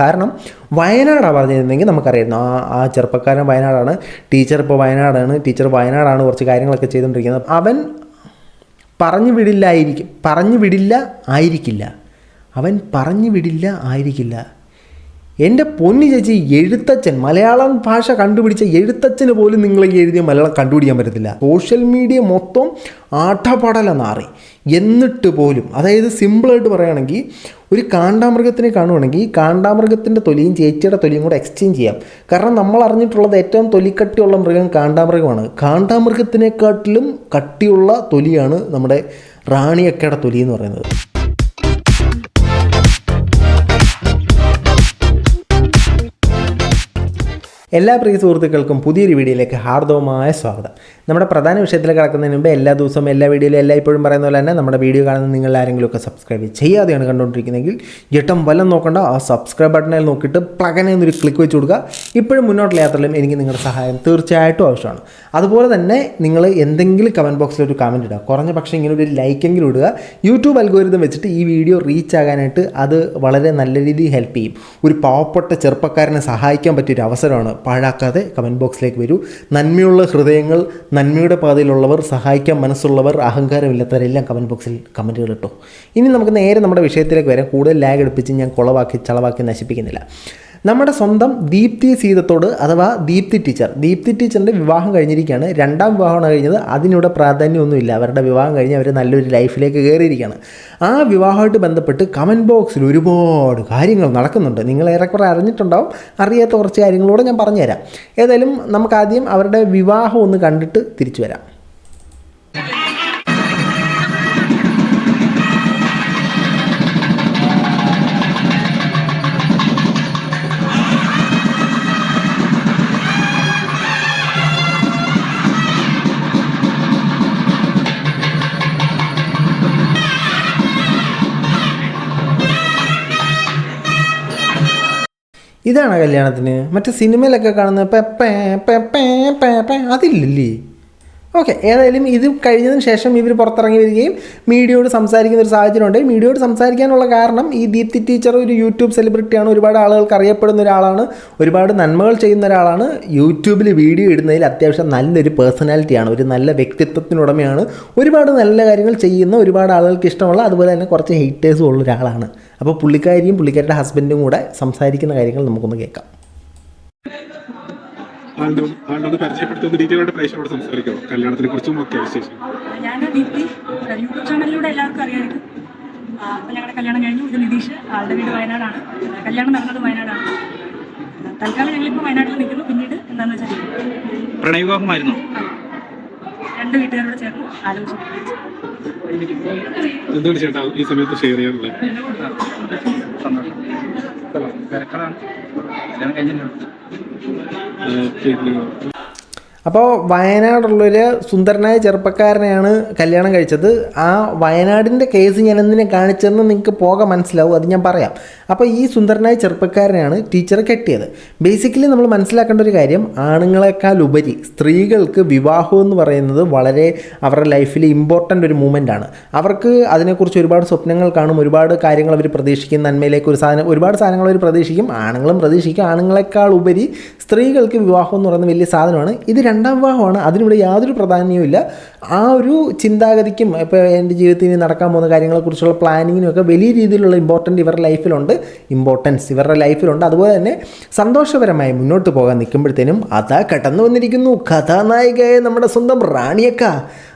കാരണം വയനാടാണ് പറഞ്ഞിരുന്നെങ്കിൽ നമുക്കറിയായിരുന്നു. ആ ആ ചെറുപ്പക്കാരൻ വയനാടാണ് ടീച്ചർ ഇപ്പോൾ വയനാടാണ് ടീച്ചർ വയനാടാണ് കുറച്ച് കാര്യങ്ങളൊക്കെ ചെയ്തുകൊണ്ടിരിക്കുന്നത് അവൻ പറഞ്ഞു വിടില്ലായിരിക്കും പറഞ്ഞു വിടില്ല ആയിരിക്കില്ല. അവൻ പറഞ്ഞു വിടില്ല ആയിരിക്കില്ല. എന്റെ പൊന്നു ചേച്ചി എഴുത്തച്ഛൻ മലയാളം ഭാഷ കണ്ടുപിടിച്ച എഴുത്തച്ഛന് പോലും നിങ്ങൾ എഴുതിയ മലയാളം കണ്ടുപിടിക്കാൻ പറ്റത്തില്ല. സോഷ്യൽ മീഡിയ മൊത്തം ആട്ടപടല നാറി. എന്നിട്ട് പോലും അതായത് സിമ്പിളായിട്ട് പറയുകയാണെങ്കിൽ ഒരു കാണ്ടാമൃഗത്തിനെ കാണുവാണെങ്കിൽ കാണ്ടാമൃഗത്തിന്റെ തൊലിയും ചേച്ചിയുടെ തൊലിയും കൂടെ എക്സ്ചേഞ്ച് ചെയ്യാം. കാരണം നമ്മൾ അറിഞ്ഞിട്ടുള്ളത് ഏറ്റവും തൊലിക്കട്ടിയുള്ള മൃഗം കാണ്ടാമൃഗമാണ്. കാണ്ടാമൃഗത്തിനെക്കാട്ടിലും കട്ടിയുള്ള തൊലിയാണ് നമ്മുടെ റാണിയക്കയുടെ തൊലി എന്ന് പറയുന്നത്. എല്ലാ പ്രിയ സുഹൃത്തുക്കൾക്കും പുതിയൊരു വീഡിയോയിലേക്ക് ഹാർദവമായ സ്വാഗതം. നമ്മുടെ പ്രധാന വിഷയത്തിൽ കിടക്കുന്നതിന് മുമ്പ് എല്ലാ ദിവസവും എല്ലാ വീഡിയോയിലും എല്ലാ ഇപ്പോഴും പറയുന്ന പോലെ തന്നെ നമ്മുടെ വീഡിയോ കാണുന്ന നിങ്ങൾ ആരെങ്കിലും ഒക്കെ സബ്സ്ക്രൈബ് ചെയ്യാതെയാണ് കണ്ടുകൊണ്ടിരിക്കുന്നതെങ്കിൽ ജട്ടം വല്ലം നോക്കണ്ട ആ സബ്സ്ക്രൈബ് ബട്ടണിൽ നോക്കിയിട്ട് പ്ലഗനെ എന്നൊരു ക്ലിക്ക് വെച്ച് കൊടുക്കുക. ഇപ്പോഴും മുന്നോട്ടുള്ള യാത്രയിലും എനിക്ക് നിങ്ങളുടെ സഹായം തീർച്ചയായിട്ടും ആവശ്യമാണ്. അതുപോലെ തന്നെ നിങ്ങൾ എന്തെങ്കിലും കമന്റ് ബോക്സിൽ ഒരു കമന്റ് ഇടുക. കുറഞ്ഞ പക്ഷേ ഇങ്ങനെ ഒരു ലൈക്കെങ്കിലും ഇടുക. യൂട്യൂബ് അൽഗോരിതം വെച്ചിട്ട് ഈ വീഡിയോ റീച്ച് ആകാനായിട്ട് അത് വളരെ നല്ല രീതിയിൽ ഹെൽപ്പ് ചെയ്യും. ഒരു പാവപ്പെട്ട ചെറുപ്പക്കാരനെ സഹായിക്കാൻ പറ്റിയൊരു അവസരമാണ് പാഴാക്കാതെ കമന്റ് ബോക്സിലേക്ക് വരൂ. നന്മയുള്ള ഹൃദയങ്ങൾ നന്മയുടെ പാതയിലുള്ളവർ സഹായിക്കാൻ മനസ്സുള്ളവർ അഹങ്കാരമില്ലാത്തവരെല്ലാം കമന്റ് ബോക്സിൽ കമന്റുകൾ ഇട്ടു. ഇനി നമുക്ക് നേരെ നമ്മുടെ വിഷയത്തിലേക്ക് വരാം. കൂടുതൽ ലാഗ് എടുപ്പിച്ച് ഞാൻ കുളവാക്കി ചളവാക്കി നശിപ്പിക്കുന്നില്ല. നമ്മുടെ സ്വന്തം ദീപ്തി സീതത്തോട് അഥവാ ദീപ്തി ടീച്ചർ. ദീപ്തി ടീച്ചറിന്റെ വിവാഹം കഴിഞ്ഞിരിക്കുകയാണ്. രണ്ടാം വിവാഹമാണ് കഴിഞ്ഞത്. അതിനിവിടെ പ്രാധാന്യമൊന്നുമില്ല. അവരുടെ വിവാഹം കഴിഞ്ഞ് അവർ നല്ലൊരു ലൈഫിലേക്ക് കയറിയിരിക്കുകയാണ്. ആ വിവാഹമായിട്ട് ബന്ധപ്പെട്ട് കമന്റ് ബോക്സിൽ ഒരുപാട് കാര്യങ്ങൾ നടക്കുന്നുണ്ട്. നിങ്ങൾ ഏറെക്കുറെ അറിഞ്ഞിട്ടുണ്ടാവും. അറിയാത്ത കുറച്ച് കാര്യങ്ങളോട് ഞാൻ പറഞ്ഞുതരാം. ഏതായാലും നമുക്കാദ്യം അവരുടെ വിവാഹം ഒന്ന് കണ്ടിട്ട് തിരിച്ചു വരാം. ഇതാണ് കല്യാണത്തിന്? മറ്റേ സിനിമയിലൊക്കെ കാണുന്ന അതില്ലല്ലേ? ഓക്കെ ഏതായാലും ഇത് കഴിഞ്ഞതിന് ശേഷം ഇവർ പുറത്തിറങ്ങി വരികയും മീഡിയയോട് സംസാരിക്കുന്ന ഒരു സാഹചര്യം ഉണ്ട്. മീഡിയയോട് സംസാരിക്കാനുള്ള കാരണം ഈ ദീപ്തി ടീച്ചർ ഒരു യൂട്യൂബ് സെലിബ്രിറ്റിയാണ് ഒരുപാട് ആളുകൾക്ക് അറിയപ്പെടുന്ന ഒരാളാണ്. ഒരുപാട് നന്മകൾ ചെയ്യുന്ന ഒരാളാണ്. യൂട്യൂബിൽ വീഡിയോ ഇടുന്നതിൽ അത്യാവശ്യം നല്ലൊരു പേഴ്സണാലിറ്റിയാണ് ഒരു നല്ല വ്യക്തിത്വത്തിനുടമയാണ്. ഒരുപാട് നല്ല കാര്യങ്ങൾ ചെയ്യുന്ന ഒരുപാട് ആളുകൾക്ക് ഇഷ്ടമുള്ള അതുപോലെ തന്നെ കുറച്ച് ഹെയ്റ്റേഴ്സും ഉള്ള ഒരാളാണ്. അപ്പോൾ പുള്ളിക്കാരിയും പുള്ളിക്കാരുടെ ഹസ്ബൻഡും കൂടെ സംസാരിക്കുന്ന കാര്യങ്ങൾ നമുക്കൊന്ന് കേൾക്കാം. കല്യാണത്തിനെ കുറിച്ചും ഒക്കെ ഞാൻ യൂട്യൂബ് ചാനലിലൂടെ എല്ലാവർക്കും അറിയാമായിരിക്കും. ഞങ്ങളുടെ കല്യാണം കഴിഞ്ഞു. ഇത് നിതീഷ് ആളുടെ വീട് വയനാടാണ്. കല്യാണം നടന്നത് വയനാടാണ്. തൽക്കാലം ഞങ്ങളിപ്പോൾ വയനാട്ടിൽ നിൽക്കുന്നു. പിന്നീട് എന്താണെന്ന് വെച്ചാൽ പ്രണയവിവാഹമായിരുന്നു? രണ്ട് വീട്ടുകാരോട് ചേർന്ന് ആലോചിച്ചു എന്താണ് ചേട്ടാ ഈ സമയത്ത് ഷെയർ ചെയ്യാനുള്ളത്. സന്തോഷം. അപ്പോൾ വയനാടുള്ളൊരു സുന്ദരനായ ചെറുപ്പക്കാരനെയാണ് കല്യാണം കഴിച്ചത്. ആ വയനാടിന്റെ കേസ് ഞാൻ എന്തിനെ കാണിച്ചതെന്ന് നിങ്ങൾക്ക് പോകെ മനസ്സിലാവും അത് ഞാൻ പറയാം. അപ്പോൾ ഈ സുന്ദരനായ ചെറുപ്പക്കാരനെയാണ് ടീച്ചർ കെട്ടിയത്. ബേസിക്കലി നമ്മൾ മനസ്സിലാക്കേണ്ട ഒരു കാര്യം ആണുങ്ങളെക്കാൾ ഉപരി സ്ത്രീകൾക്ക് വിവാഹം എന്ന് പറയുന്നത് വളരെ അവരുടെ ലൈഫിൽ ഇമ്പോർട്ടന്റ് ഒരു മൂമെന്റ് ആണ്. അവർക്ക് അതിനെക്കുറിച്ച് ഒരുപാട് സ്വപ്നങ്ങൾ കാണും ഒരുപാട് കാര്യങ്ങൾ അവർ പ്രതീക്ഷിക്കും നന്മയിലേക്ക് ഒരു സാധനം ഒരുപാട് സാധനങ്ങൾ അവർ പ്രതീക്ഷിക്കും ആണുങ്ങളും പ്രതീക്ഷിക്കും. ആണുങ്ങളെക്കാൾ ഉപരി സ്ത്രീകൾക്ക് വിവാഹം എന്ന് പറയുന്ന വലിയ സാധനമാണ്. ഇത് രണ്ടാം വിവാഹമാണ്. അതിനിവിടെ യാതൊരു പ്രാധാന്യവും ഇല്ല ആ ഒരു ചിന്താഗതിക്കും ഇപ്പോൾ എന്റെ ജീവിതത്തിൽ നടക്കാൻ പോകുന്ന കാര്യങ്ങളെക്കുറിച്ചുള്ള പ്ലാനിങ്ങിനും ഒക്കെ വലിയ രീതിയിലുള്ള ഇമ്പോർട്ടന്റ് ഇവരുടെ ലൈഫിലുണ്ട്. ഇമ്പോർട്ടൻസ് ഇവരുടെ ലൈഫിലുണ്ട്. അതുപോലെ തന്നെ സന്തോഷപരമായി മുന്നോട്ട് പോകാൻ നിൽക്കുമ്പോഴത്തേനും അതാ കടന്നു വന്നിരിക്കുന്നു. കഥാനായികയെ നമ്മുടെ സ്വന്തം റാണിയക്ക.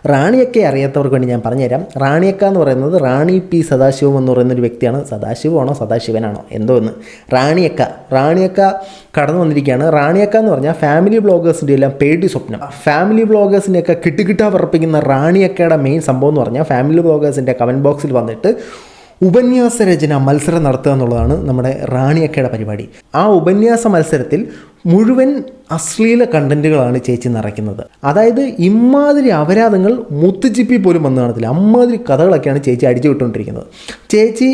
റാണിയക്കെ അറിയാത്തവർക്ക് വേണ്ടി ഞാൻ പറഞ്ഞുതരാം. റാണിയക്ക എന്ന് പറയുന്നത് റാണി പി സദാശിവം എന്ന് പറയുന്ന ഒരു വ്യക്തിയാണ്. സദാശിവമാണോ? സദാശിവനാണോ? എന്തോ എന്ന്. റാണിയക്ക. റാണിയക്ക കടന്നു വന്നിരിക്കുകയാണ്. റാണിയക്ക എന്ന് പറഞ്ഞാൽ ഫാമിലി ബ്ലോഗേഴ്സിന്റെ എല്ലാം പേടി സ്വപ്നം. ഫാമിലി ബ്ലോഗേഴ്സിനെയൊക്കെ കിട്ടുകിട്ടാ പറപ്പിക്കുന്ന റാണിയക്കയുടെ മെയിൻ സംഭവം എന്ന് പറഞ്ഞാൽ ഫാമിലി ബ്ലോഗേഴ്സിന്റെ കമന്റ് ബോക്സിൽ വന്നിട്ട് ഉപന്യാസ രചന മത്സരം നടത്തുക എന്നുള്ളതാണ് നമ്മുടെ റാണിയക്കയുടെ പരിപാടി. ആ ഉപന്യാസ മത്സരത്തിൽ മുഴുവൻ അശ്ലീല കണ്ടന്റുകളാണ് ചേച്ചി നിറയ്ക്കുന്നത്. അതായത് ഇമ്മാതിരി അപരാധങ്ങൾ മുത്തുച്ചിപ്പി പോലും വന്നു കാണത്തില്ല. അമ്മാതിരി കഥകളൊക്കെയാണ് ചേച്ചി അടിച്ചു വിട്ടുകൊണ്ടിരിക്കുന്നത്. ചേച്ചി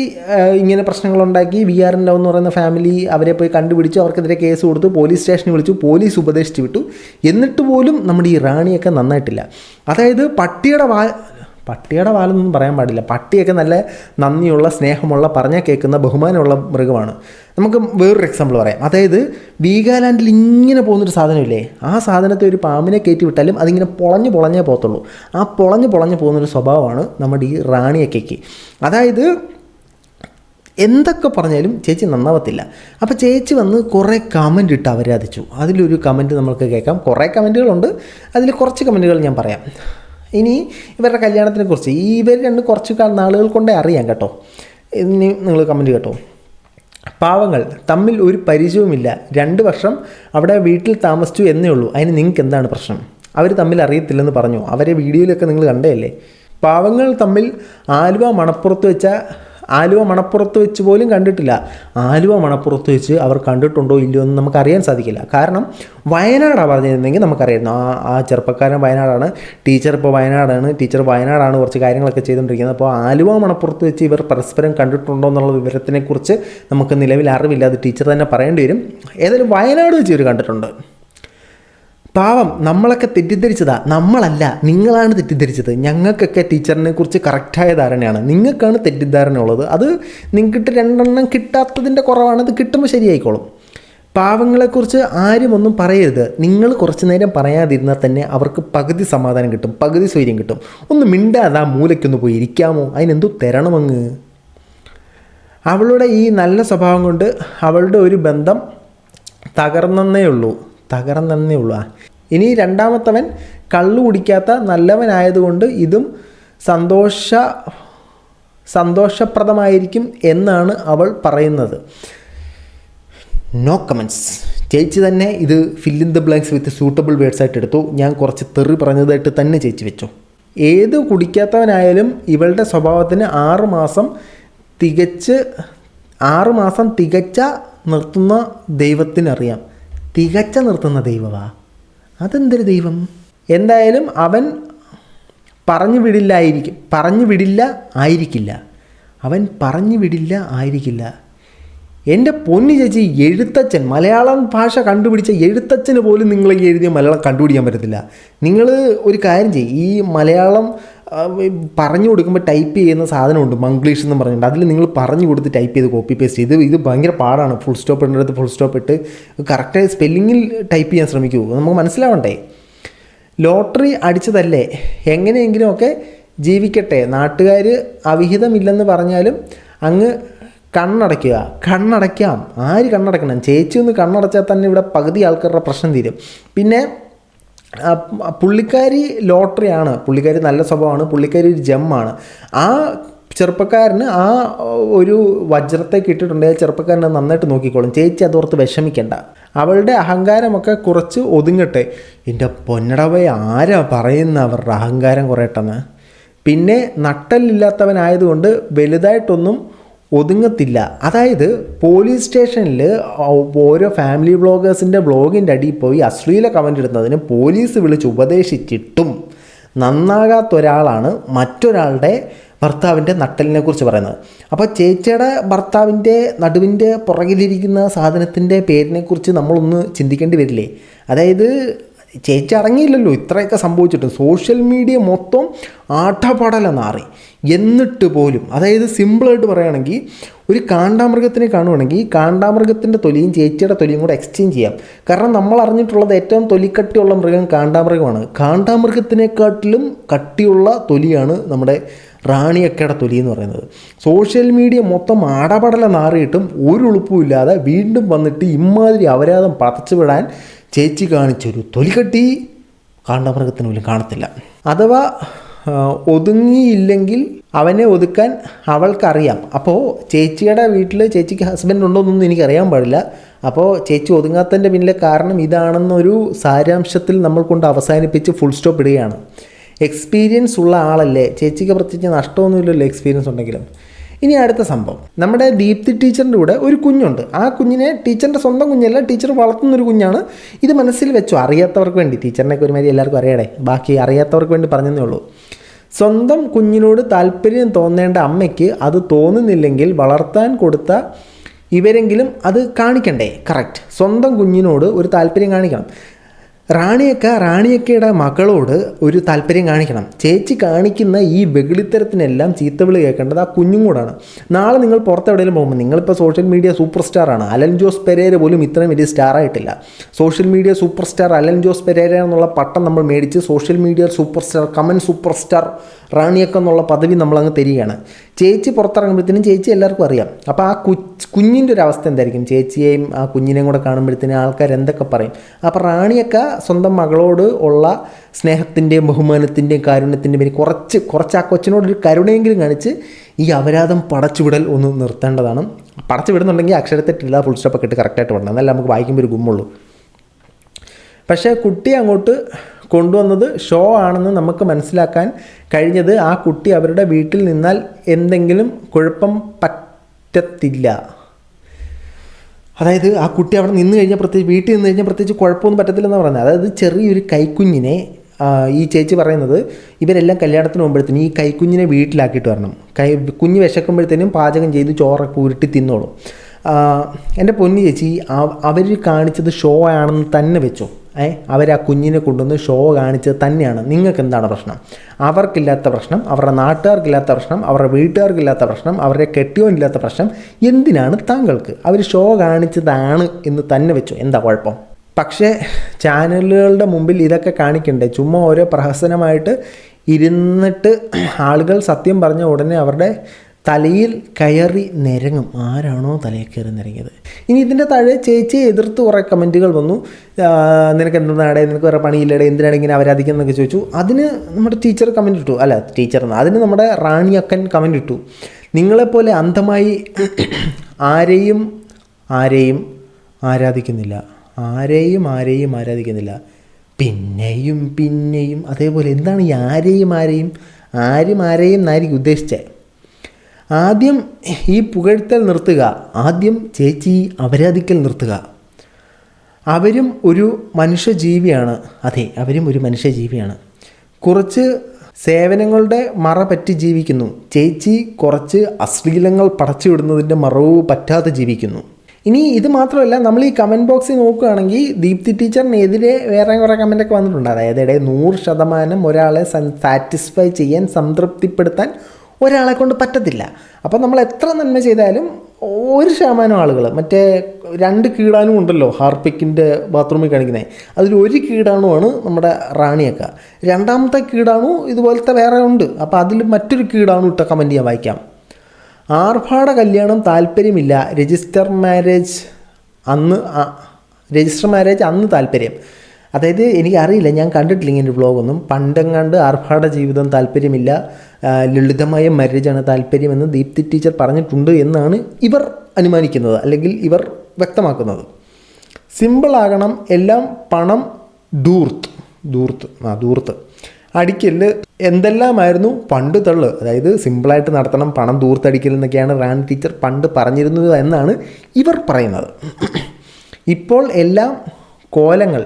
ഇങ്ങനെ പ്രശ്നങ്ങളുണ്ടാക്കി വി ആർ എന്ന് പറയുന്ന ഫാമിലി അവരെ പോയി കണ്ടുപിടിച്ച്. അവർക്കെതിരെ കേസ് കൊടുത്തു. പോലീസ് സ്റ്റേഷനിൽ വിളിച്ചു. പോലീസ് ഉപദേശിച്ചു വിട്ടു. എന്നിട്ട് പോലും നമ്മുടെ ഈ റാണിയൊക്കെ നന്നായിട്ടില്ല. അതായത് പട്ടിയുടെ വാ പട്ടിയുടെ പാലെന്നൊന്നും പറയാൻ പാടില്ല. പട്ടിയൊക്കെ നല്ല നന്ദിയുള്ള സ്നേഹമുള്ള പറഞ്ഞാൽ കേൾക്കുന്ന ബഹുമാനമുള്ള മൃഗമാണ്. നമുക്ക് വേറൊരു എക്സാമ്പിൾ പറയാം. അതായത് വീഗാലാൻഡിൽ ഇങ്ങനെ പോകുന്നൊരു സാധനമില്ലേ? ആ സാധനത്തെ ഒരു പാമ്പിനെ കയറ്റി വിട്ടാലും അതിങ്ങനെ പൊളഞ്ഞു പൊളഞ്ഞേ പോകത്തുള്ളൂ. ആ പൊളഞ്ഞ് പൊളഞ്ഞ് പോകുന്നൊരു സ്വഭാവമാണ് നമ്മുടെ ഈ റാണിയക്കയ്ക്ക് അതായത് എന്തൊക്കെ പറഞ്ഞാലും ചേച്ചി നന്നാവത്തില്ല. അപ്പോൾ ചേച്ചി വന്ന് കുറേ കമന്റ് ഇട്ട് അവരാധിച്ചു. അതിലൊരു കമന്റ് നമുക്ക് കേൾക്കാം. കുറേ കമന്റുകളുണ്ട് അതിൽ കുറച്ച് കമന്റുകൾ ഞാൻ പറയാം. ഇനി ഇവരുടെ കല്യാണത്തിനെ കുറിച്ച് ഇവർ രണ്ട് കുറച്ച് നാളുകൾ കൊണ്ടേ അറിയാം കേട്ടോ. ഇനി നിങ്ങൾ കമന്റ് കേട്ടോ. പാവങ്ങൾ തമ്മിൽ ഒരു പരിചയവുമില്ല. രണ്ട് വർഷം അവിടെ വീട്ടിൽ താമസിച്ചു എന്നേ ഉള്ളൂ. അതിന് നിങ്ങൾക്ക് എന്താണ് പ്രശ്നം? അവർ തമ്മിൽ അറിയത്തില്ലെന്ന് പറഞ്ഞു. അവരെ വീഡിയോയിലൊക്കെ നിങ്ങൾ കണ്ടതല്ലേ പാവങ്ങൾ തമ്മിൽ ആലുവ മണപ്പുറത്ത് വെച്ച ആലുവ മണപ്പുറത്ത് വെച്ച് പോലും കണ്ടിട്ടില്ല. ആലുവ മണപ്പുറത്ത് വെച്ച് അവർ കണ്ടിട്ടുണ്ടോ ഇല്ലയോ എന്ന് നമുക്ക് അറിയാൻ സാധിക്കില്ല. കാരണം വയനാടാണ് പറഞ്ഞിരുന്നെങ്കിൽ നമുക്കറിയാം ആ ആ ചെറുപ്പക്കാരൻ വയനാടാണ് ടീച്ചർ ഇപ്പോൾ വയനാടാണ് ടീച്ചർ വയനാടാണ് കുറച്ച് കാര്യങ്ങളൊക്കെ ചെയ്തുകൊണ്ടിരിക്കുന്നത്. അപ്പോൾ ആലുവ മണപ്പുറത്ത് വെച്ച് ഇവർ പരസ്പരം കണ്ടിട്ടുണ്ടോ എന്നുള്ള വിവരത്തിനെക്കുറിച്ച് നമുക്ക് നിലവിൽ അറിവില്ല. അത് ടീച്ചർ തന്നെ പറയേണ്ടി വരും. ഏതായാലും വയനാട് വെച്ച് ഇവർ കണ്ടിട്ടുണ്ട്. പാവം നമ്മളൊക്കെ തെറ്റിദ്ധരിച്ചതാ. നമ്മളല്ല നിങ്ങളാണ് തെറ്റിദ്ധരിച്ചത്. ഞങ്ങൾക്കൊക്കെ ടീച്ചറിനെ കുറിച്ച് കറക്റ്റായ ധാരണയാണ്. നിങ്ങൾക്കാണ് തെറ്റിദ്ധാരണ ഉള്ളത് അത് നിങ്ങൾക്ക് രണ്ടെണ്ണം കിട്ടാത്തതിന്റെ കുറവാണ്. അത് കിട്ടുമ്പോൾ ശരിയായിക്കോളും. പാവങ്ങളെക്കുറിച്ച് ആരും ഒന്നും പറയരുത്. നിങ്ങൾ കുറച്ച് നേരം പറയാതിരുന്നാൽ തന്നെ അവർക്ക് പകുതി സമാധാനം കിട്ടും പകുതി സ്വൈര്യം കിട്ടും. ഒന്ന് മിണ്ടാതെ ആ മൂലയ്ക്കൊന്ന് പോയി ഇരിക്കാമോ? അതിനെന്തോ തരണമങ്ങ് അവളുടെ ഈ നല്ല സ്വഭാവം കൊണ്ട് അവളുടെ ഒരു ബന്ധം തകർന്നേ ഉള്ളൂ. തകർന്നേ ഉള്ളൂ ഇനി രണ്ടാമത്തവൻ കള്ളു കുടിക്കാത്ത നല്ലവനായതുകൊണ്ട് ഇതും സന്തോഷ സന്തോഷപ്രദമായിരിക്കും എന്നാണ് അവൾ പറയുന്നത്. നോ കമൻസ് ചേച്ചി തന്നെ ഇത് fill in the blanks with suitable words ആയിട്ട് എടുത്തു. ഞാൻ കുറച്ച് തെറി പറഞ്ഞതായിട്ട് തന്നെ ചേച്ചി വെച്ചു. ഏത് കുടിക്കാത്തവനായാലും ഇവളുടെ സ്വഭാവത്തിന് ആറ് മാസം തികച്ച് ആറ് മാസം തികച്ച നിർത്തുന്ന ദൈവത്തിനറിയാം. തികച്ച നിർത്തുന്ന ദൈവമാ അതെന്തൊരു ദൈവം? എന്തായാലും അവൻ പറഞ്ഞു വിടില്ലായിരിക്കും പറഞ്ഞു വിടില്ല ആയിരിക്കില്ല. അവൻ പറഞ്ഞു വിടില്ല ആയിരിക്കില്ല. എന്റെ പൊന്നു ചേച്ചി എഴുത്തച്ഛൻ മലയാളം ഭാഷ കണ്ടുപിടിച്ച എഴുത്തച്ഛന് പോലും നിങ്ങൾ ഈ എഴുതിയ മലയാളം കണ്ടുപിടിക്കാൻ പറ്റത്തില്ല. നിങ്ങൾ ഒരു കാര്യം ചെയ്യും ഈ മലയാളം പറഞ്ഞു കൊടുക്കുമ്പോൾ ടൈപ്പ് ചെയ്യുന്ന സാധനമുണ്ട് മംഗ്ലീഷ് എന്ന് പറഞ്ഞിട്ടുണ്ട് അതിൽ നിങ്ങൾ പറഞ്ഞു കൊടുത്ത് ടൈപ്പ് ചെയ്ത് കോപ്പി പേസ്റ്റ് ചെയ്ത് ഇത് ഭയങ്കര പാടാണ്. ഫുൾ സ്റ്റോപ്പ് ഇടേണ്ടത് ഫുൾ സ്റ്റോപ്പ് ഇട്ട് കറക്റ്റായി സ്പെല്ലിങ്ങിൽ ടൈപ്പ് ചെയ്യാൻ ശ്രമിക്കൂ. നമുക്ക് മനസ്സിലാവണ്ടേ? ലോട്ടറി അടിച്ചതല്ലേ? എങ്ങനെയെങ്കിലുമൊക്കെ ജീവിക്കട്ടെ. നാട്ടുകാർ അവിഹിതമില്ലെന്ന് പറഞ്ഞാലും അങ്ങ് കണ്ണടയ്ക്കുക. കണ്ണടയ്ക്കാം. ആര് കണ്ണടക്കണം ചേച്ചി ഒന്ന് കണ്ണടച്ചാൽ തന്നെ ഇവിടെ പകുതി ആൾക്കാരുടെ പ്രശ്നം തീരും. പിന്നെ പുള്ളിക്കാരി ലോട്ടറിയാണ്. പുള്ളിക്കാരി നല്ല സ്വഭാവമാണ്. പുള്ളിക്കാരി ഒരു ജമ്മാണ്. ആ ചെറുപ്പക്കാരന് ആ ഒരു വജ്രത്തെ കിട്ടിയിട്ടുണ്ടെങ്കിൽ ചെറുപ്പക്കാരനെ നന്നായിട്ട് നോക്കിക്കോളും. ചേച്ചി അതോർത്ത് വിഷമിക്കണ്ട. അവളുടെ അഹങ്കാരമൊക്കെ കുറച്ച് ഒതുങ്ങട്ടെ. എന്റെ പൊന്നടവയെ ആരാ പറയുന്ന അവരുടെ അഹങ്കാരം കുറയട്ടെന്ന്? പിന്നെ നട്ടലില്ലാത്തവനായതുകൊണ്ട് വലുതായിട്ടൊന്നും ഒതുങ്ങത്തില്ല. അതായത് പോലീസ് സ്റ്റേഷനിൽ ഓരോ ഫാമിലി ബ്ലോഗേഴ്സിന്റെ ബ്ലോഗിന്റെ അടിയിൽ പോയി അശ്ലീല കമന്റ് ഇടുന്നതിന് പോലീസ് വിളിച്ച് ഉപദേശിച്ചിട്ടും നന്നാകാത്ത ഒരാളാണ് മറ്റൊരാളുടെ ഭർത്താവിന്റെ നട്ടലിനെ കുറിച്ച് പറയുന്നത്. അപ്പോൾ ചേച്ചിയുടെ ഭർത്താവിന്റെ നടുവിന്റെ പുറകിലിരിക്കുന്ന സാധനത്തിന്റെ പേരിനെക്കുറിച്ച് നമ്മളൊന്ന് ചിന്തിക്കേണ്ടി വരില്ലേ? അതായത് ചേച്ചി അടങ്ങിയില്ലല്ലോ ഇത്രയൊക്കെ സംഭവിച്ചിട്ടും. സോഷ്യൽ മീഡിയ മൊത്തം ആട്ടപാടല നാറി. എന്നിട്ട് പോലും അതായത് സിമ്പിളായിട്ട് പറയുകയാണെങ്കിൽ ഒരു കാണ്ടാമൃഗത്തിനെ കാണുവാണെങ്കിൽ കാണ്ടാമൃഗത്തിന്റെ തൊലിയും ചേച്ചിയുടെ തൊലിയും കൂടെ എക്സ്ചേഞ്ച് ചെയ്യാം. കാരണം നമ്മൾ അറിഞ്ഞിട്ടുള്ളത് ഏറ്റവും തൊലിക്കട്ടിയുള്ള മൃഗം കാണ്ടാമൃഗമാണ്. കാണ്ടാമൃഗത്തിനെക്കാട്ടിലും കട്ടിയുള്ള തൊലിയാണ് നമ്മുടെ റാണിയക്കയുടെ തൊലി എന്ന് പറയുന്നത്. സോഷ്യൽ മീഡിയ മൊത്തം ആടപടല നാറിയിട്ടും ഒരു ഉളുപ്പുമില്ലാതെ വീണ്ടും വന്നിട്ട് ഇമാതിരി അപരാധം പതച്ചു വിടാൻ ചേച്ചി കാണിച്ചൊരു തൊലിക്കട്ടി കാണ്ടമൃഗത്തിന് പോലും കാണത്തില്ല. അഥവാ ഒതുങ്ങിയില്ലെങ്കിൽ അവനെ ഒതുക്കാൻ അവൾക്കറിയാം. അപ്പോൾ ചേച്ചിയുടെ വീട്ടിൽ ചേച്ചിക്ക് ഹസ്ബൻഡ് ഉണ്ടോ എന്നൊന്നും എനിക്കറിയാൻ പാടില്ല. അപ്പോൾ ചേച്ചി ഒതുങ്ങാത്തതിന്റെ പിന്നിലെ കാരണം ഇതാണെന്നൊരു സാരാംശത്തിൽ നമ്മൾ കൊണ്ട് അവസാനിപ്പിച്ച് ഫുൾ സ്റ്റോപ്പ് ഇടുകയാണ്. എക്സ്പീരിയൻസ് ഉള്ള ആളല്ലേ? ചേച്ചിക്ക് പ്രത്യേകിച്ച് നഷ്ടമൊന്നുമില്ലല്ലോ എക്സ്പീരിയൻസ് ഉണ്ടെങ്കിലും. ഇനി അടുത്ത സംഭവം. നമ്മുടെ ദീപ്തി ടീച്ചറിന്റെ കൂടെ ഒരു കുഞ്ഞുണ്ട്. ആ കുഞ്ഞിനെ ടീച്ചറിന്റെ സ്വന്തം കുഞ്ഞല്ല ടീച്ചർ വളർത്തുന്നൊരു കുഞ്ഞാണ്. ഇത് മനസ്സിൽ വെച്ചു അറിയാത്തവർക്ക് വേണ്ടി ടീച്ചറിനെയൊക്കെ ഒരുമാതിരി എല്ലാവർക്കും അറിയണേ. ബാക്കി അറിയാത്തവർക്ക് വേണ്ടി പറഞ്ഞതേ ഉള്ളൂ. സ്വന്തം കുഞ്ഞിനോട് താല്പര്യം തോന്നേണ്ട അമ്മയ്ക്ക് അത് തോന്നുന്നില്ലെങ്കിൽ വളർത്താൻ കൊടുത്ത ഇവരെങ്കിലും അത് കാണിക്കണ്ടേ? കറക്റ്റ് സ്വന്തം കുഞ്ഞിനോട് ഒരു താല്പര്യം കാണിക്കണം. റാണിയക്ക റാണിയക്കയുടെ മകളോട് ഒരു താല്പര്യം കാണിക്കണം. ചേച്ചി കാണിക്കുന്ന ഈ വെകിളിത്തരത്തിനെല്ലാം ചീത്തവിളി കേൾക്കേണ്ടത് ആ കുഞ്ഞും കൂടാണ്. നാളെ നിങ്ങൾ പുറത്തെവിടെയും പോകുമ്പോൾ നിങ്ങളിപ്പോൾ സോഷ്യൽ മീഡിയ സൂപ്പർ സ്റ്റാറാണ് അലൻ ജോസ് പെരേര പോലും ഇത്രയും വലിയ സ്റ്റാർ ആയിട്ടില്ല social media super star Alan Jose Pereira എന്നുള്ള പട്ടം നമ്മൾ മേടിച്ച് സോഷ്യൽ മീഡിയ സൂപ്പർ സ്റ്റാർ കമൻ സൂപ്പർ സ്റ്റാർ റാണിയക്ക എന്നുള്ള പദവി നമ്മളങ്ങ് തരികയാണ്. ചേച്ചി പുറത്തിറങ്ങുമ്പോഴത്തേനും ചേച്ചി എല്ലാവർക്കും അറിയാം. അപ്പോൾ ആ കുഞ്ഞിന്റെ ഒരു അവസ്ഥ എന്തായിരിക്കും? ചേച്ചിയെയും ആ കുഞ്ഞിനെയും കൂടെ കാണുമ്പോഴത്തേനും ആൾക്കാർ എന്തൊക്കെ പറയും? അപ്പോൾ റാണിയൊക്കെ സ്വന്തം മകളോട് ഉള്ള സ്നേഹത്തിന്റെയും ബഹുമാനത്തിന്റെയും കാരുണ്യത്തിന്റെയും പേര് കുറച്ച് കുറച്ച് ആ കൊച്ചിനോടൊരു കരുണയെങ്കിലും കാണിച്ച് ഈ അപരാധം പടച്ചുവിടൽ ഒന്ന് നിർത്തേണ്ടതാണ്. പടച്ചു വിടുന്നുണ്ടെങ്കിൽ അക്ഷരത്തെറ്റില്ല ഫുൾ സ്റ്റോപ്പൊക്കെ ഇട്ട് കറക്റ്റായിട്ട് വിടണം. എന്നാലും നമുക്ക് വായിക്കുമ്പോൾ ഒരു ഗുമ്മുള്ളൂ. പക്ഷേ കുട്ടി അങ്ങോട്ട് കൊണ്ടുവന്നത് ഷോ ആണെന്ന് നമുക്ക് മനസ്സിലാക്കാൻ കഴിഞ്ഞത് ആ കുട്ടി അവരുടെ വീട്ടിൽ നിന്നാൽ എന്തെങ്കിലും കുഴപ്പം പറ്റത്തില്ല. അതായത് ആ കുട്ടി അവിടെ നിന്ന് കഴിഞ്ഞാൽ പ്രത്യേകിച്ച് വീട്ടിൽ നിന്ന് കഴിഞ്ഞാൽ പ്രത്യേകിച്ച് കുഴപ്പമൊന്നും പറ്റത്തില്ലെന്ന് പറഞ്ഞത്. അതായത് ചെറിയൊരു കൈക്കുഞ്ഞിനെ ഈ ചേച്ചി പറയുന്നത് ഇവരെല്ലാം കല്യാണത്തിന് മുമ്പോഴത്തേനും ഈ കൈക്കുഞ്ഞിനെ വീട്ടിലാക്കിയിട്ട് വരണം. കൈ കുഞ്ഞ് വിശക്കുമ്പോഴത്തേനും പാചകം ചെയ്ത് ചോറൊക്കെ ഉരുട്ടി തിന്നോളും. എന്റെ പൊന്നു ചേച്ചി അവർ കാണിച്ചത് ഷോ ആണെന്ന് തന്നെ വെച്ചോ? അവർ ആ കുഞ്ഞിനെ കൊണ്ടുവന്ന് ഷോ കാണിച്ചത് തന്നെയാണ്. നിങ്ങൾക്ക് എന്താണ് പ്രശ്നം? അവർക്കില്ലാത്ത പ്രശ്നം അവരുടെ നാട്ടുകാർക്കില്ലാത്ത പ്രശ്നം അവരുടെ വീട്ടുകാർക്കില്ലാത്ത പ്രശ്നം അവരുടെ കെട്ടിയോനില്ലാത്ത പ്രശ്നം എന്തിനാണ് താങ്കൾക്ക്? അവർ ഷോ കാണിച്ചതാണ് എന്ന് തന്നെ വെച്ചു? എന്താ കുഴപ്പം? പക്ഷേ ചാനലുകളുടെ മുമ്പിൽ ഇതൊക്കെ കാണിക്കണ്ടേ? ചുമ്മാ ഓരോ പ്രഹസനമായിട്ട് ഇരുന്നിട്ട് ആളുകൾ സത്യം പറഞ്ഞ ഉടനെ അവരുടെ തലയിൽ കയറി നിരങ്ങും ആരാണോ തലയിൽ കയറി നിരങ്ങിയത് ഇനി ഇതിന്റെ താഴെ ചേച്ചി എതിർത്ത് കുറേ കമന്റുകൾ വന്നു. നിനക്ക് എന്താണ് നിനക്ക് വേറെ പണിയില്ലടെ എന്തിനാണ് ഇങ്ങനെ അവരാധിക്കുന്നതൊക്കെ ചോദിച്ചു. അതിന് നമ്മുടെ ടീച്ചർ കമന്റ് ഇട്ടു. അല്ല ടീച്ചർ അതിന് നമ്മുടെ റാണി അക്കൻ കമന്റ് ഇട്ടു. നിങ്ങളെപ്പോലെ അന്ധമായി ആരെയും ആരെയും ആരാധിക്കുന്നില്ല. ആരെയും ആരെയും ആരാധിക്കുന്നില്ല. പിന്നെയും പിന്നെയും അതേപോലെ എന്താണ് ഈ ആരെയും ആരെയും ആരും ആരെയും എന്നായിരിക്കും ഉദ്ദേശിച്ചത് ആദ്യം ഈ പുകഴ്ത്തൽ നിർത്തുക. ആദ്യം ചേച്ചി അപരാധിക്കൽ നിർത്തുക. അവരും ഒരു മനുഷ്യജീവിയാണ്. അതെ അവരും ഒരു മനുഷ്യജീവിയാണ്. കുറച്ച് സേവനങ്ങളുടെ മറ പറ്റി ജീവിക്കുന്നു. ചേച്ചി കുറച്ച് അശ്ലീലങ്ങൾ പടച്ചുവിടുന്നതിന്റെ മറവ് പറ്റാതെ ജീവിക്കുന്നു. ഇനി ഇത് മാത്രമല്ല നമ്മൾ ഈ കമന്റ് ബോക്സിൽ നോക്കുകയാണെങ്കിൽ ദീപ്തി ടീച്ചറിനെതിരെ വേറെ കുറേ കമന്റൊക്കെ വന്നിട്ടുണ്ട്. അതായത് ഇടയിൽ നൂറ് ശതമാനം ഒരാളെ സാറ്റിസ്ഫൈ ചെയ്യാൻ സംതൃപ്തിപ്പെടുത്താൻ ഒരാളെ കൊണ്ട് പറ്റത്തില്ല. അപ്പം നമ്മൾ എത്ര നന്മ ചെയ്താലും ഒരു ശതമാനം ആളുകൾ മറ്റേ രണ്ട് കീടാനും ഉണ്ടല്ലോ ഹാർപ്പിക്കിന്റെ ബാത്റൂമിൽ കാണിക്കുന്നത് അതിൽ ഒരു കീടാണുമാണ് നമ്മുടെ റാണിയൊക്കെ. രണ്ടാമത്തെ കീടാണു ഇതുപോലത്തെ വേറെ ഉണ്ട്. അപ്പോൾ അതിൽ മറ്റൊരു കീടാണു ഇട്ട കമന്റ് ഞാൻ വായിക്കാം. ആർഭാട കല്യാണം താല്പര്യമില്ല. രജിസ്റ്റർ മാരേജ് അന്ന് രജിസ്റ്റർ മാരേജ് അന്ന് താല്പര്യം. അതായത് എനിക്കറിയില്ല ഞാൻ കണ്ടിട്ടില്ല ഇങ്ങനെ ഒരു വ്ളോഗൊന്നും. പണ്ടെങ്ങാണ്ട് ആർഭാട ജീവിതം താല്പര്യമില്ല ലളിതമായ മാരേജാണ് താല്പര്യമെന്ന് ദീപ്തി ടീച്ചർ പറഞ്ഞിട്ടുണ്ട് എന്നാണ് ഇവർ അനുമാനിക്കുന്നത് അല്ലെങ്കിൽ ഇവർ വ്യക്തമാക്കുന്നത്. സിമ്പിളാകണം എല്ലാം പണം ദൂർത്ത് ദൂർത്ത് ആ ദൂർത്ത് അടിക്കൽ എന്തെല്ലാമായിരുന്നു? പണ്ട് തള്ള്. അതായത് സിമ്പിളായിട്ട് നടത്തണം പണം ദൂർത്തടിക്കൽ എന്നൊക്കെയാണ് റാണി ടീച്ചർ പണ്ട് പറഞ്ഞിരുന്നത് എന്നാണ് ഇവർ പറയുന്നത്. ഇപ്പോൾ എല്ലാം കോലങ്ങൾ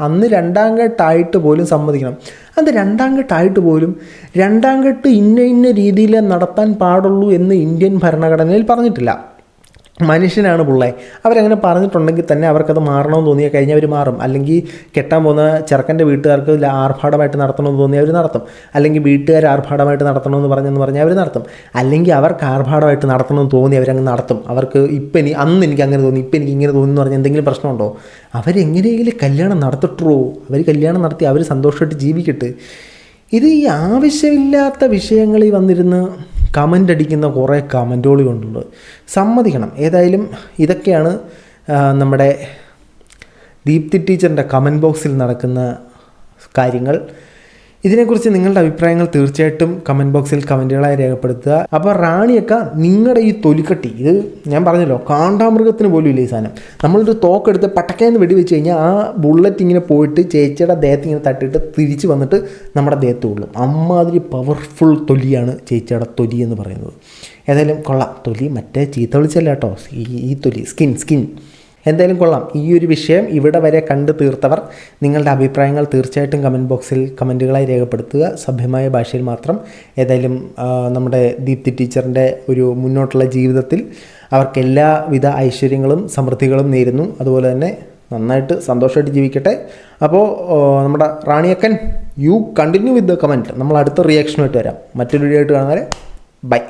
അന്ന് രണ്ടാം കെട്ടായിട്ട് പോലും സമ്മതിക്കണം. അത് രണ്ടാം കെട്ടായിട്ട് പോലും രണ്ടാം കെട്ട് ഇന്ന ഇന്ന രീതിയിൽ നടത്താൻ പാടുള്ളൂ എന്ന് ഇന്ത്യൻ ഭരണഘടനയിൽ പറഞ്ഞിട്ടില്ല. മനുഷ്യനാണ് പുള്ളെ. അവരങ്ങനെ പറഞ്ഞിട്ടുണ്ടെങ്കിൽ തന്നെ അവർക്കത് മാറണമെന്ന് തോന്നിയാൽ കഴിഞ്ഞാൽ അവർ മാറും. അല്ലെങ്കിൽ കെട്ടാൻ പോകുന്ന ചെറുക്കന്റെ വീട്ടുകാർക്ക് ആർഭാടമായിട്ട് നടത്തണമെന്ന് തോന്നിയാൽ അവർ നടത്തും. അല്ലെങ്കിൽ വീട്ടുകാർ ആർഭാടമായിട്ട് നടത്തണമെന്ന് പറഞ്ഞെന്ന് പറഞ്ഞാൽ അവർ നടത്തും. അല്ലെങ്കിൽ അവർക്ക് ആർഭാടമായിട്ട് നടത്തണമെന്ന് തോന്നി അവരങ്ങ് നടത്തും. അവർക്ക് ഇപ്പം ഇനി അന്ന് എനിക്ക് അങ്ങനെ തോന്നി. ഇപ്പം എനിക്ക് ഇങ്ങനെ തോന്നി എന്ന് പറഞ്ഞാൽ എന്തെങ്കിലും പ്രശ്നമുണ്ടോ? അവരെങ്ങനെയെങ്കിലും കല്യാണം നടത്തിട്ടുള്ളൂ. അവർ കല്യാണം നടത്തി അവർ സന്തോഷമായിട്ട് ജീവിക്കട്ടെ. ഇത് ഈ ആവശ്യമില്ലാത്ത വിഷയങ്ങളിൽ വന്നിരുന്ന് കമന്റ് അടിക്കുന്ന കുറേ കമന്റുകൾ കൊണ്ടുണ്ട്. സമ്മതിക്കണം. ഏതായാലും ഇതൊക്കെയാണ് നമ്മുടെ ദീപ്തി ടീച്ചറിന്റെ കമന്റ് ബോക്സിൽ നടക്കുന്ന കാര്യങ്ങൾ. ഇതിനെക്കുറിച്ച് നിങ്ങളുടെ അഭിപ്രായങ്ങൾ തീർച്ചയായിട്ടും കമന്റ് ബോക്സിൽ കമന്റുകളായി രേഖപ്പെടുത്തുക. അപ്പോൾ റാണിയൊക്കെ നിങ്ങളുടെ ഈ തൊലിക്കട്ടി ഇത് ഞാൻ പറഞ്ഞല്ലോ കാണ്ടാമൃഗത്തിന് പോലും ഇല്ല ഈ സാധനം. നമ്മളൊരു തോക്കെടുത്ത് പട്ടക്കയെന്ന് വെടിവെച്ച് കഴിഞ്ഞാൽ ആ ബുള്ളറ്റ് ഇങ്ങനെ പോയിട്ട് ചേച്ചിയുടെ ദേഹത്ത് ഇങ്ങനെ തട്ടിയിട്ട് തിരിച്ച് വന്നിട്ട് നമ്മുടെ ദേഹത്ത് കൊള്ളും. അമ്മാതിരി പവർഫുൾ തൊലിയാണ് ചേച്ചിയുടെ തൊലി എന്ന് പറയുന്നത്. ഏതായാലും കൊള്ളാം. തൊലി മറ്റേ ചീത്ത വിളിച്ചല്ല കേട്ടോ. ഈ തൊലി സ്കിൻ സ്കിൻ എന്തായാലും കൊള്ളാം. ഈ ഒരു വിഷയം ഇവിടെ വരെ കണ്ടു തീർത്തവർ നിങ്ങളുടെ അഭിപ്രായങ്ങൾ തീർച്ചയായിട്ടും കമന്റ് ബോക്സിൽ കമന്റുകളായി രേഖപ്പെടുത്തുക. സഭ്യമായ ഭാഷയിൽ മാത്രം. ഏതായാലും നമ്മുടെ ദീപ്തി ടീച്ചറിന്റെ ഒരു മുന്നോട്ടുള്ള ജീവിതത്തിൽ അവർക്ക് എല്ലാവിധ ഐശ്വര്യങ്ങളും സമൃദ്ധികളും നേരുന്നു. അതുപോലെ തന്നെ നന്നായിട്ട് സന്തോഷമായിട്ട് ജീവിക്കട്ടെ. അപ്പോൾ നമ്മുടെ റാണിയക്കൻ you continue with the comment നമ്മൾ അടുത്ത റിയാക്ഷനുമായിട്ട് വരാം. മറ്റൊരു വീഡിയോ ആയിട്ട് കാണുന്നവരെ ബൈ